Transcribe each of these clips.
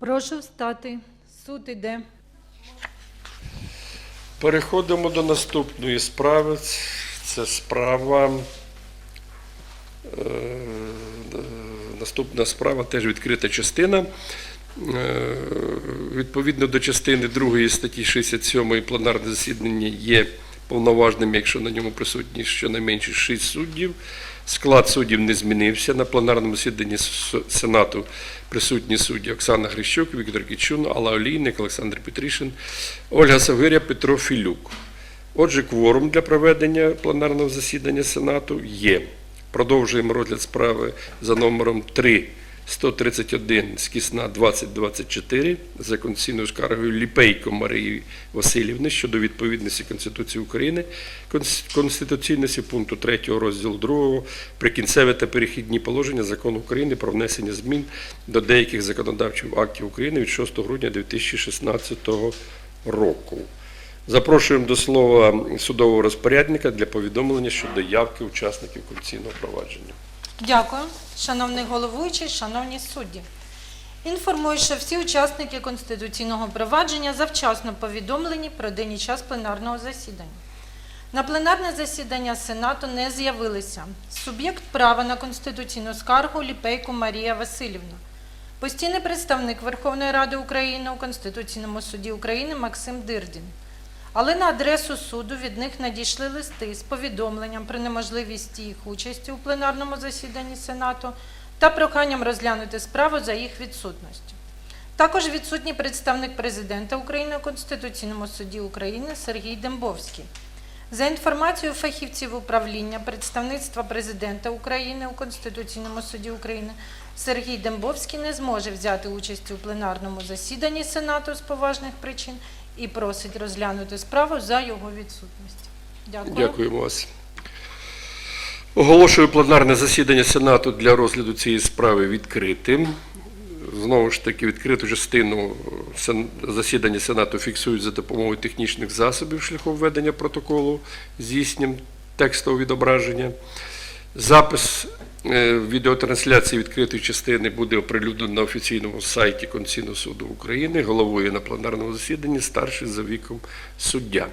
Прошу встати. Суд іде. Переходимо до наступної справи. Це справа. е, Наступна справа теж відкрита частина. Е, Відповідно до частини 2 статті 67 пленарне засідання є повноважним, якщо на ньому присутні щонайменше 6 суддів. Склад суддів не змінився. На пленарному засіданні Сенату присутні судді Оксана Грищук, Віктор Кічун, Алла Олійник, Олександр Петрішин, Ольга Савиря, Петро Філюк. Отже, кворум для проведення пленарного засідання Сенату є. Продовжуємо розгляд справи за номером 3 131 скісна 2024 за конституційною скаргою Ліпейко Марії Васильівни щодо відповідності Конституції України, конституційності пункту 3 розділу 2 прикінцеві та перехідні положення Закону України про внесення змін до деяких законодавчих актів України від 6 грудня 2016 року. Запрошуємо до слова судового розпорядника для повідомлення щодо явки учасників конституційного провадження. Дякую, шановний головуючий, шановні судді. Інформую, що всі учасники конституційного провадження завчасно повідомлені про день і час пленарного засідання. На пленарне засідання Сенату не з'явилися суб'єкт права на конституційну скаргу Ліпейко Марія Васильівна, постійний представник Верховної Ради України у Конституційному суді України Максим Дирдін. Але на адресу суду від них надійшли листи з повідомленням про неможливість їх участі у пленарному засіданні Сенату та проханням розглянути справу за їх відсутністю. Також відсутній представник президента України у Конституційному суді України Сергій Дембовський. За інформацією фахівців управління представництва президента України у Конституційному суді України, Сергій Дембовський не зможе взяти участь у пленарному засіданні Сенату з поважних причин і просить розглянути справу за його відсутність. Дякую. Дякуємо вас. Оголошую пленарне засідання Сенату для розгляду цієї справи відкритим. Знову ж таки, відкриту частину засідання Сенату фіксують за допомогою технічних засобів шляхом введення протоколу з здійсненням текстового відображення. Запис е, відеотрансляції відкритої частини буде оприлюднено на офіційному сайті Конституційного суду України. Головує на пленарному засіданні старший за віком суддя.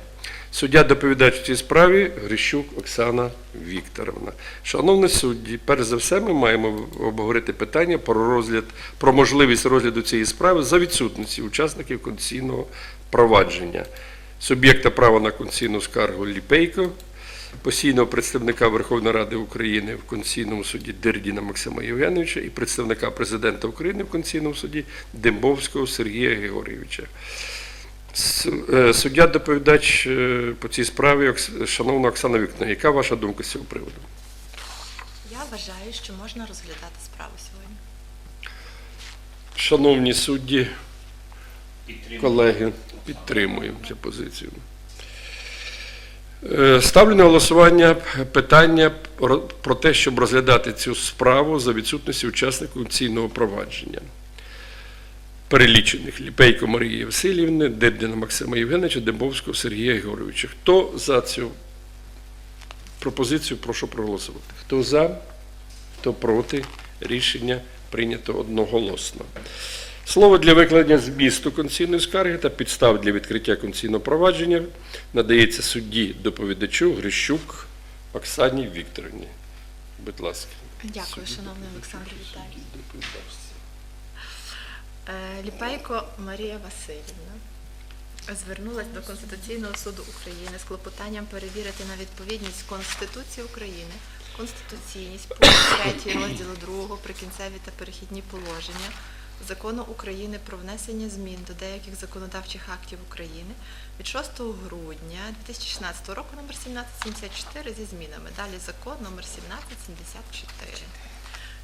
Суддя доповідач у цій справі Грищук Оксана Вікторовна. Шановні судді, перш за все, ми маємо обговорити питання про розгляд про можливість розгляду цієї справи за відсутності учасників конституційного провадження, суб'єкта права на конституційну скаргу Ліпейко, постійного представника Верховної Ради України в Конституційному суді Дирдіна Максима Євгеновича і представника президента України в Конституційному суді Дембовського Сергія Георгійовича. Е, Суддя доповідач е, по цій справі, шановна Оксана Вікторовна, яка ваша думка з цього приводу? Я вважаю, що можна розглядати справу сьогодні. Шановні судді, колеги, підтримуємо цю позицію. Е, Ставлю на голосування питання про- те, щоб розглядати цю справу за відсутності учасників конституційного провадження. Перелічених Ліпейко Марії Васильівни, Дердіна Максима Євгеновича, Дембовського Сергія Георгійовича. Хто за цю пропозицію, прошу проголосувати. Хто за, хто проти, рішення прийнято одноголосно. Слово для викладення змісту конституційної скарги та підстав для відкриття конституційного провадження надається судді доповідачу Грищук Оксані Вікторівні. Будь ласка. Дякую, шановний Олександр Віталійович. Е, Ліпейко Марія Васильівна звернулася до Конституційного суду України з клопотанням перевірити на відповідність Конституції України, конституційність пункту 3 розділу 2 прикінцеві та перехідні положення Закону України про внесення змін до деяких законодавчих актів України від 6 грудня 2016 року номер 1774 зі змінами. Далі закон номер 1774.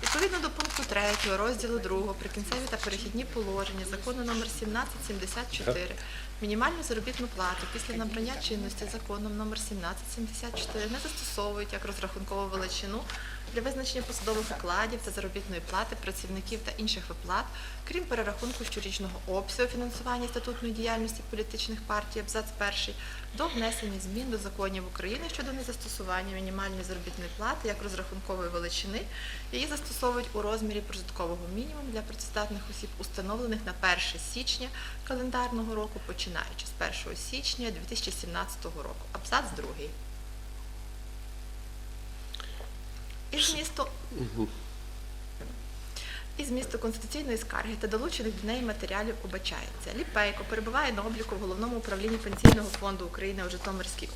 Відповідно до пункту 3 розділу 2 прикінцеві та перехідні положення закону номер 1774 мінімальну заробітну плату після набрання чинності законом номер 1774 не застосовують як розрахункову величину для визначення посадових окладів та заробітної плати працівників та інших виплат, крім перерахунку щорічного обсягу фінансування статутної діяльності політичних партій, абзац перший, до внесення змін до законів України щодо незастосування мінімальної заробітної плати як розрахункової величини. Її застосовують у розмірі прожиткового мінімуму для працездатних осіб, установлених на 1 січня календарного року, починаючи з 1 січня 2017 року. Абзац 2. І змісту і змісту конституційної скарги та долучених до неї матеріалів убачається. Ліпейко перебуває на обліку в головному управлінні Пенсійного фонду України у Житомирській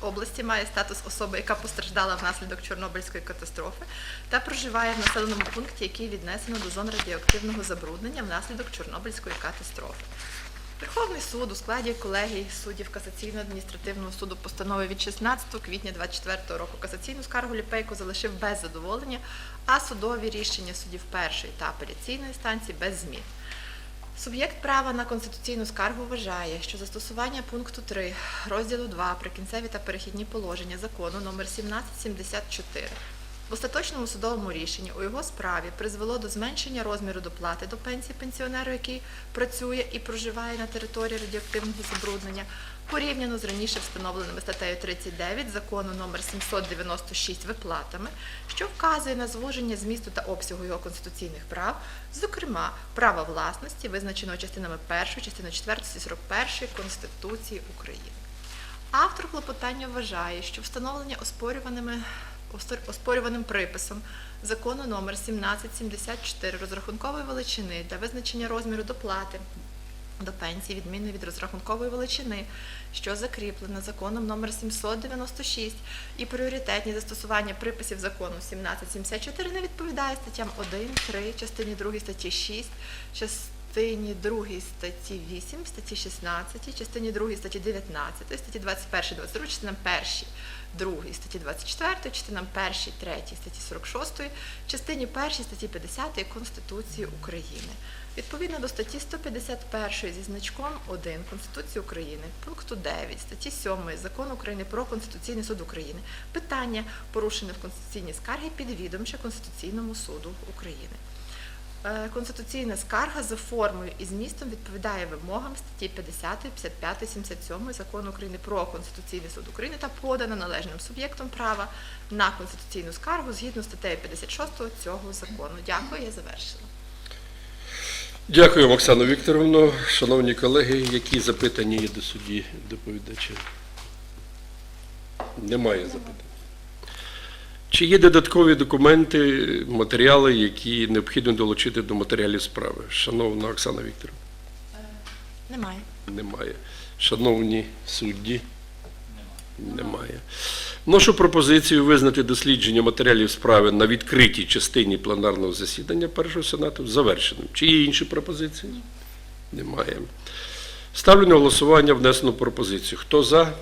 області, має статус особи, яка постраждала внаслідок Чорнобильської катастрофи, та проживає в населеному пункті, який віднесено до зон радіоактивного забруднення внаслідок Чорнобильської катастрофи. Верховний суд у складі колегії суддів касаційного адміністративного суду постанови від 16 квітня 2024 року касаційну скаргу Ліпейко залишив без задоволення, а судові рішення суддів першої та апеляційної станції без змін. Суб'єкт права на конституційну скаргу вважає, що застосування пункту 3 розділу 2 прикінцеві та перехідні положення закону номер 1774 в остаточному судовому рішенні у його справі призвело до зменшення розміру доплати до пенсії пенсіонеру, який працює і проживає на території радіоактивного забруднення, порівняно з раніше встановленими статтею 39 закону номер 796 виплатами, що вказує на звуження змісту та обсягу його конституційних прав, зокрема права власності, визначеного частинами 1, частиною 4 41 Конституції України. Автор клопотання вважає, що встановлення оспорюваними оспор- оспорюваним приписом закону номер 1774 розрахункової величини для визначення розміру доплати до пенсії відмінно від розрахункової величини, що закріплена законом номер 796 і пріоритетні застосування приписів закону 1774 не відповідає статтям 1, 3, частині 2 статті 6, частині 2 статті 8, статті 16, частині 2 статті 19, статті 21, 22, частинам 1, 2 статті 24, частинам 1, 3 статті 46, частині 1 статті 50 Конституції України. Відповідно до статті 151 зі значком 1 Конституції України, пункту 9 статті 7 Закону України про Конституційний суд України, питання, порушене в конституційній скаргі, підвідомче Конституційному суду України. Е, Конституційна скарга за формою і змістом відповідає вимогам статті 50, 55, 77 Закону України про Конституційний суд України та подана належним суб'єктом права на конституційну скаргу згідно статтею 56 цього закону. Дякую, я завершила. Дякую, Оксано Вікторовно. Шановні колеги, які запитання є до судді доповідача? Немає запитань. Чи є додаткові документи, матеріали, які необхідно долучити до матеріалів справи? Шановна Оксана Вікторовна, Немає. немає. Шановні судді, немає. Вношу пропозицію визнати дослідження матеріалів справи на відкритій частині пленарного засідання Першого Сенату завершеним. Чи є інші пропозиції? Немає. Ставлю на голосування внесену пропозицію. Хто за?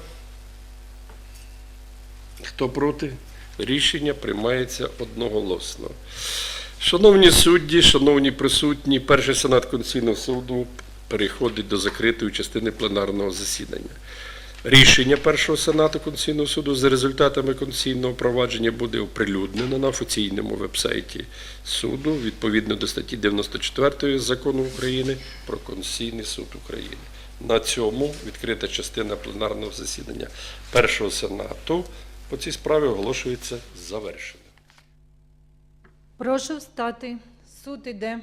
Хто проти? Рішення приймається одноголосно. Шановні судді, шановні присутні, перший сенат Конституційного суду переходить до закритої частини пленарного засідання. Рішення першого сенату Конституційного суду за результатами конституційного провадження буде оприлюднено на офіційному вебсайті суду відповідно до статті 94 закону України про Конституційний суд України. На цьому відкрита частина пленарного засідання першого сенату по цій справі оголошується завершено. Прошу встати. Суд іде.